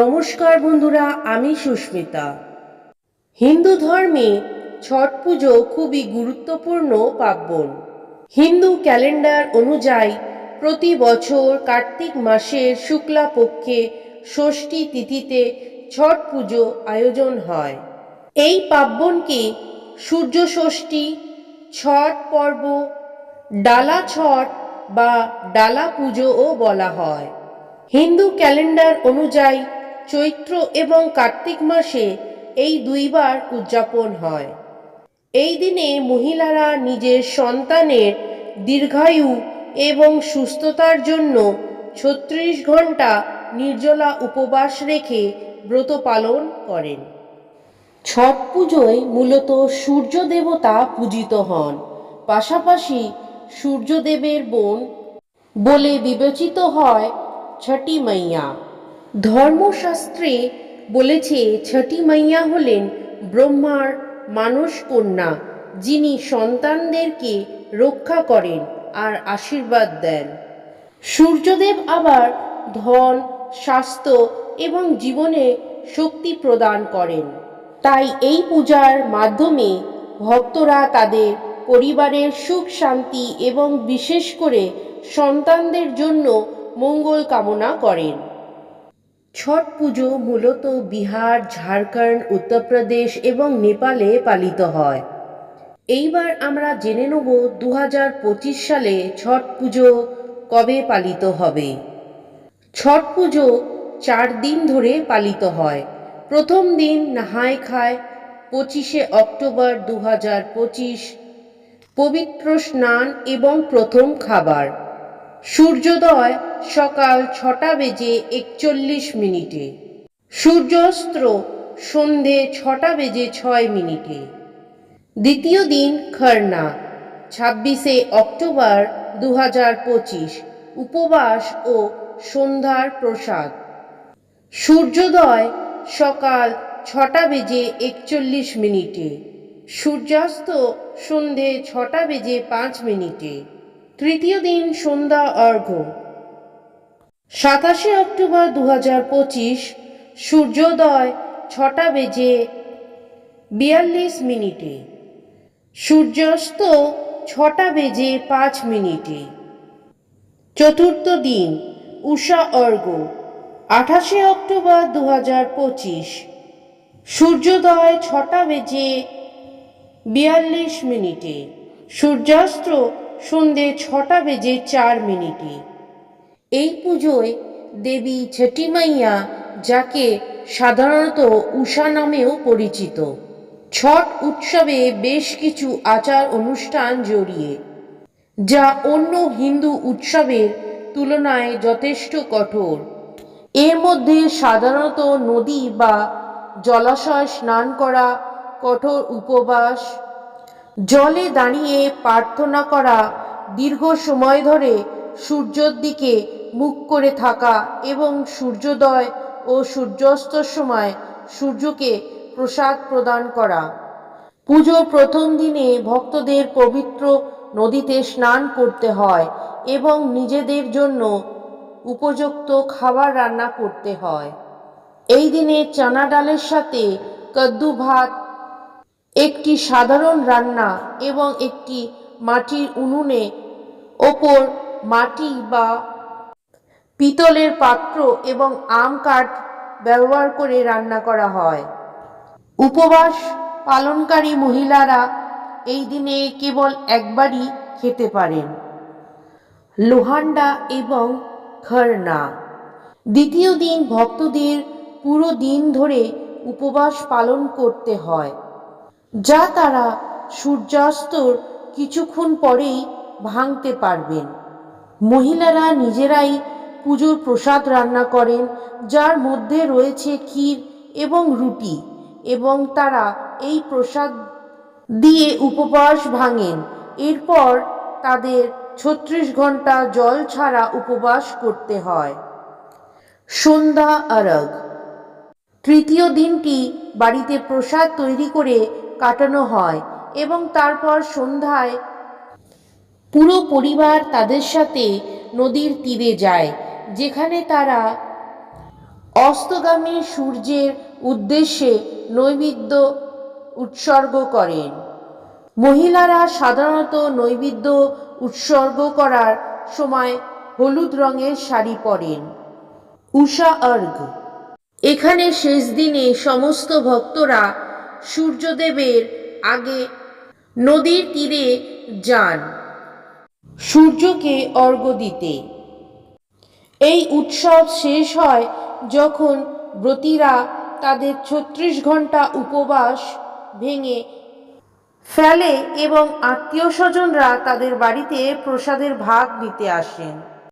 নমস্কার বন্ধুরা, আমি সুস্মিতা। হিন্দু ধর্মে ছট পুজো খুবই গুরুত্বপূর্ণ পার্বণ। হিন্দু ক্যালেন্ডার অনুযায়ী প্রতি বছর কার্তিক মাসের শুক্লা পক্ষে ষষ্ঠী তিথিতে ছট পুজো আয়োজন হয়। এই পার্বণকে সূর্য ষষ্ঠী, ছট পর্ব, ডালা ছট বা ডালা পুজোও বলা হয়। হিন্দু ক্যালেন্ডার অনুযায়ী চৈত্র এবং কার্তিক মাসে এই দুইবার উদযাপন হয়। এই দিনে মহিলারা নিজের সন্তানের দীর্ঘায়ু এবং সুস্থতার জন্য ছত্রিশ ঘণ্টা নির্জলা উপবাস রেখে ব্রত পালন করেন। ছট পুজোয় মূলত সূর্য দেবতা পূজিত হন। পাশাপাশি সূর্যদেবের বোন বলে বিবেচিত হয় ছটি মাইয়া। ধর্মশাস্ত্রে বলেছে, ছটি মাইয়া হলেন ব্রহ্মার মানস কন্যা যিনি সন্তানদেরকে রক্ষা করেন আর আশীর্বাদ দেন। সূর্যদেব আবার ধন, স্বাস্থ্য এবং জীবনে শক্তি প্রদান করেন। তাই এই পূজার মাধ্যমে ভক্তরা তাদের পরিবারের সুখ, শান্তি এবং বিশেষ করে সন্তানদের জন্য মঙ্গল কামনা করেন। ছট পুজো মূলত বিহার, ঝাড়খণ্ড, উত্তরপ্রদেশ এবং নেপালে পালিত হয়। এইবার আমরা জেনে নেব দু হাজার পঁচিশ সালে ছট পুজো কবে পালিত হবে। ছট পুজো চার দিন ধরে পালিত হয়। প্রথম দিন নাহায় খায়, পঁচিশে অক্টোবর দু হাজার পঁচিশ, পবিত্র স্নান এবং প্রথম খাবার। সূর্যোদয় সকাল ছটা বেজে একচল্লিশ মিনিটে। সূর্যাস্ত সন্ধে ছটা বেজে ছয় মিনিটে। দ্বিতীয় দিন খরনা, ছাব্বিশে অক্টোবর দু হাজার পঁচিশ, উপবাস ও সন্ধ্যার প্রসাদ। সূর্যোদয় সকাল ছটা বেজে একচল্লিশ মিনিটে। সূর্যাস্ত সন্ধে ছটা বেজে পাঁচ মিনিটে। তৃতীয় দিন সন্ধ্যা অর্ঘ্য। সাতাশে অক্টোবর দু পঁচিশ, সূর্যোদয় ছটা বেজে বিয়াল্লিশ মিনিটে। সূর্যাস্ত ছটা বেজে পাঁচ মিনিটে। চতুর্থ দিন উষা অর্ঘ্য। আঠাশে অক্টোবর দু পঁচিশ, সূর্যোদয় ছটা বেজে বিয়াল্লিশ মিনিটে। সূর্যাস্ত সন্ধে ছটা বেজে চার মিনিটে। এই পুজোয় দেবী ছটি মাইয়া যাকে সাধারণত উষা নামেও পরিচিত, ছট উৎসবে বেশ কিছু আচার অনুষ্ঠান জড়িয়ে, যা অন্য হিন্দু উৎসবের তুলনায় যথেষ্ট কঠোর। এর মধ্যে সাধারণত নদী বা জলাশয় স্নান করা, কঠোর উপবাস জলে দাঁড়িয়ে প্রার্থনা করা, দীর্ঘ সময় ধরে সূর্যের দিকে মুখ করে থাকা এবং সূর্যোদয় ও সূর্যাস্তর সময় সূর্যকে প্রসাদ প্রদান করা। পুজোর প্রথম দিনে ভক্তদের পবিত্র নদীতে স্নান করতে হয় এবং নিজেদের জন্য উপযুক্ত খাবার রান্না করতে হয়। এই দিনে চানা ডালের সাথে কদ্দু ভাত একটি সাধারণ রান্না এবং একটি মাটির উনুনে ওপর মাটি বা পিতলের পাত্র এবং আম কাঠ ব্যবহার করে রান্না করা হয়। উপবাস পালনকারী মহিলারা এই দিনে কেবল একবারই খেতে পারেন। লোহান্ডা এবং খরনা দ্বিতীয় দিন ভক্তদের পুরো দিন ধরে উপবাস পালন করতে হয়। যা তারা সূর্যাস্তর কিছুক্ষণ পরেই ভাঙতে পারবেন। মহিলারা নিজেরাই পুজোর প্রসাদ রান্না করেন, যার মধ্যে রয়েছে ক্ষীর এবং রুটি, এবং তারা এই প্রসাদ দিয়ে উপবাস ভাঙেন। এরপর তাদের ছত্রিশ ঘণ্টা জল ছাড়া উপবাস করতে হয়। সন্ধ্যা আরগ। তৃতীয় দিনটি বাড়িতে প্রসাদ তৈরি করে কাটানো হয় এবং তারপর সন্ধ্যায় পুরো পরিবার তাদের সাথে নদীর তীরে যায়, যেখানে তারা অস্তগামী সূর্যের উদ্দেশ্যে নৈবেদ্য উৎসর্গ করেন। মহিলারা সাধারণত নৈবেদ্য উৎসর্গ করার সময় হলুদ রঙের শাড়ি পরেন। উষা অর্ঘ এখানে শেষ দিনে সমস্ত ভক্তরা সূর্যদেবের আগে নদীর তীরে যান। সূর্যকে অর্ঘ্য দিতে। এই উৎসব শেষ হয় যখন ব্রতীরা তাদের ছত্রিশ ঘণ্টা উপবাস ভেঙে ফেলে এবং আত্মীয় স্বজনরা তাদের বাড়িতে প্রসাদের ভাগ নিতে আসেন।